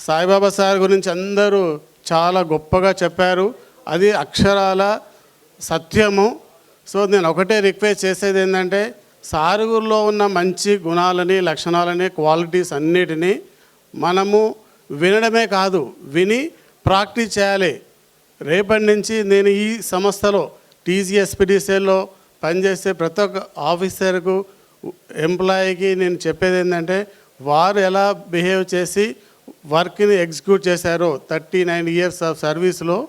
Saibaba sir గురించి అందరూ చాలా గొప్పగా చెప్పారు. అది అక్షరాల సత్యము. సో నేను ఒకటే రిక్వెస్ట్ చేసేది ఏంటంటే సారుగురులో ఉన్న మంచి గుణాలని లక్షణాలని క్వాలిటీస్ అన్నిటినీ మనము వినడమే కాదు విని ప్రాక్టీస్ చేయాలి. రేపటి నుంచి నేను ఈ సంస్థలో టీజీఎస్పీడీసీలో పనిచేసే ప్రతి ఒక్క ఆఫీసర్కు ఎంప్లాయీకి నేను చెప్పేది ఏంటంటే వారు ఎలా బిహేవ్ చేసి వర్క్ని ఎగ్జిక్యూట్ చేశారో థర్టీ నైన్ ఇయర్స్ ఆఫ్ సర్వీస్లో.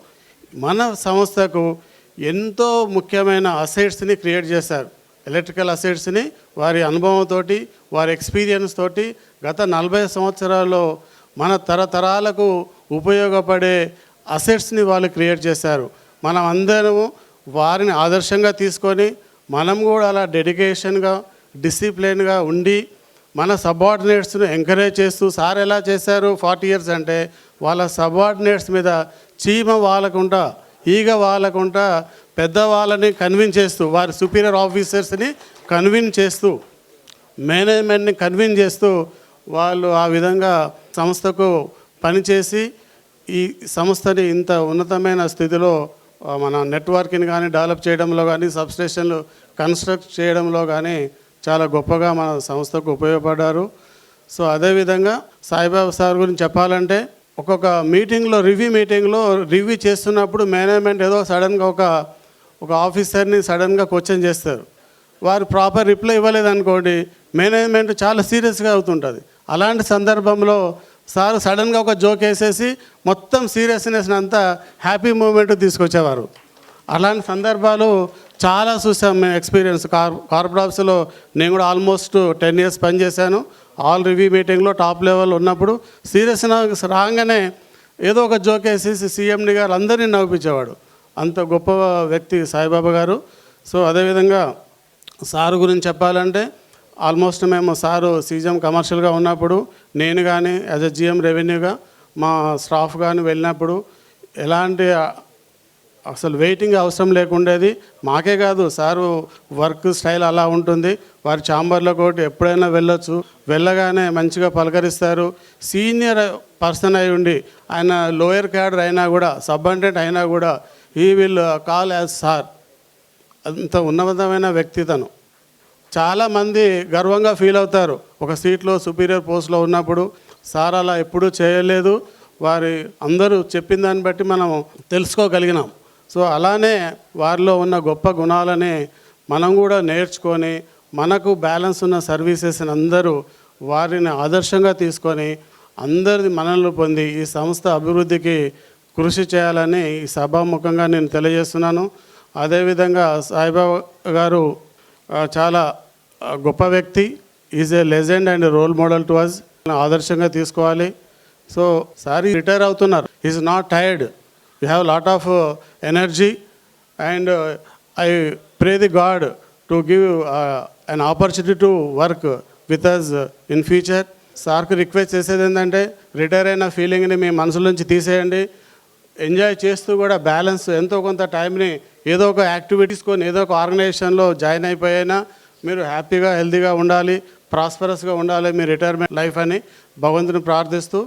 మన సంస్థకు ఎంతో ముఖ్యమైన అసెట్స్ని క్రియేట్ చేశారు. ఎలక్ట్రికల్ అసెట్స్ని వారి అనుభవంతోటి వారి ఎక్స్పీరియన్స్ తోటి గత నలభై సంవత్సరాల్లో మన తరతరాలకు ఉపయోగపడే అసెట్స్ని వాళ్ళు క్రియేట్ చేశారు. మనం అందరము వారిని ఆదర్శంగా తీసుకొని మనం కూడా అలా డెడికేషన్గా డిసిప్లిన్గా ఉండి మన సబార్డినేట్స్ను ఎంకరేజ్ చేస్తూ సార్ ఎలా చేశారు ఫార్టీ ఇయర్స్ అంటే వాళ్ళ సబార్డినేట్స్ మీద చీమ వాళ్ళకుండా ఈగ వాళ్ళకుండా పెద్దవాళ్ళని కన్విన్స్ చేస్తూ వారి సుపీరియర్ ఆఫీసర్స్ని కన్విన్స్ చేస్తూ మేనేజ్మెంట్ని కన్విన్స్ చేస్తూ వాళ్ళు ఆ విధంగా సంస్థకు పనిచేసి ఈ సంస్థని ఇంత ఉన్నతమైన స్థితిలో మన నెట్వర్క్ని కానీ డెవలప్ చేయడంలో కానీ సబ్స్టేషన్లు కన్స్ట్రక్ట్ చేయడంలో కానీ చాలా గొప్పగా మన సంస్థకు ఉపయోగపడ్డారు. సో అదేవిధంగా సాయిబాబా సార్ గురించి చెప్పాలంటే ఒక్కొక్క మీటింగ్లో రివ్యూ మీటింగ్లో రివ్యూ చేస్తున్నప్పుడు మేనేజ్మెంట్ ఏదో సడన్గా ఒక ఒక ఆఫీసర్ని సడన్గా క్వశ్చన్ చేస్తారు. వారు ప్రాపర్ రిప్లై ఇవ్వలేదనుకోండి మేనేజ్మెంట్ చాలా సీరియస్గా అవుతుంటుంది. అలాంటి సందర్భంలో సార్ సడన్గా ఒక జోక్ వేసేసి మొత్తం సీరియస్నెస్ అంతా హ్యాపీ మూమెంట్ తీసుకొచ్చేవారు. అలాంటి సందర్భాలు చాలా చూసాం మేము ఎక్స్పీరియన్స్. కార్ కార్పొరేట్ ఆఫీస్లో నేను కూడా ఆల్మోస్ట్ టెన్ ఇయర్స్ పనిచేశాను ఆల్ రివ్యూ మీటింగ్లో టాప్ లెవెల్ ఉన్నప్పుడు సీరియస్నెస్ రాగానే ఏదో ఒక జోక్ వేసేసి సీఎండి గారు అందరినీ నవ్వించేవాడు. అంత గొప్ప వ్యక్తి సాయిబాబా గారు. సో అదేవిధంగా సారు గురించి చెప్పాలంటే ఆల్మోస్ట్ మేము సారు సీజం కమర్షియల్గా ఉన్నప్పుడు నేను కానీ యాజ్ ఎ జిఎం రెవెన్యూగా మా స్టాఫ్ కానీ వెళ్ళినప్పుడు ఎలాంటి అసలు వెయిటింగ్ అవసరం లేకుండేది. మాకే కాదు సారు వర్క్ స్టైల్ అలా ఉంటుంది. వారి ఛాంబర్లో కూడా ఎప్పుడైనా వెళ్ళొచ్చు. వెళ్ళగానే మంచిగా పలకరిస్తారు. సీనియర్ పర్సన్ అయి ఉండి ఆయన లోయర్ క్యాడర్ అయినా కూడా సబ్బంటెంట్ అయినా కూడా ఈ విల్ కాల్ యాజ్ సార్. అంత ఉన్నతమైన వ్యక్తి తను. చాలామంది గర్వంగా ఫీల్ అవుతారు. ఒక సీట్లో సుపీరియర్ పోస్ట్లో ఉన్నప్పుడు సార్ అలా ఎప్పుడూ చేయలేదు. వారి అందరూ చెప్పిన దాన్ని బట్టి మనం తెలుసుకోగలిగినాం. సో అలానే వారిలో ఉన్న గొప్ప గుణాలని మనం కూడా నేర్చుకొని మనకు బ్యాలెన్స్ ఉన్న సర్వీసెస్ని అందరూ వారిని ఆదర్శంగా తీసుకొని అందరిది మనల్ని పొంది ఈ సంస్థ అభివృద్ధికి కృషి చేయాలని ఈ సభాముఖంగా నేను తెలియజేస్తున్నాను. అదేవిధంగా సాయిబాబా గారు చాలా గొప్ప వ్యక్తి. Is a legend and role model to us ఆదర్శంగా తీసుకోవాలి. సో సారీ రిటైర్ అవుతున్నారు. Is not tired you have lot of energy and I pray the god to give an opportunity to work with us in future సార్కు request చేసేది ఏంటంటే retire అయిన ఫీలింగ్ని మీ మనసు నుంచి తీసేయండి. ఎంజాయ్ చేస్తూ కూడా బ్యాలెన్స్ ఎంతో కొంత టైంని ఏదో ఒక యాక్టివిటీస్కొని ఏదో ఒక ఆర్గనైజేషన్లో జాయిన్ అయిపోయినా మీరు హ్యాపీగా హెల్తీగా ఉండాలి ప్రాస్పరస్గా ఉండాలి మీ రిటైర్మెంట్ లైఫ్ అని భగవంతుని ప్రార్థిస్తూ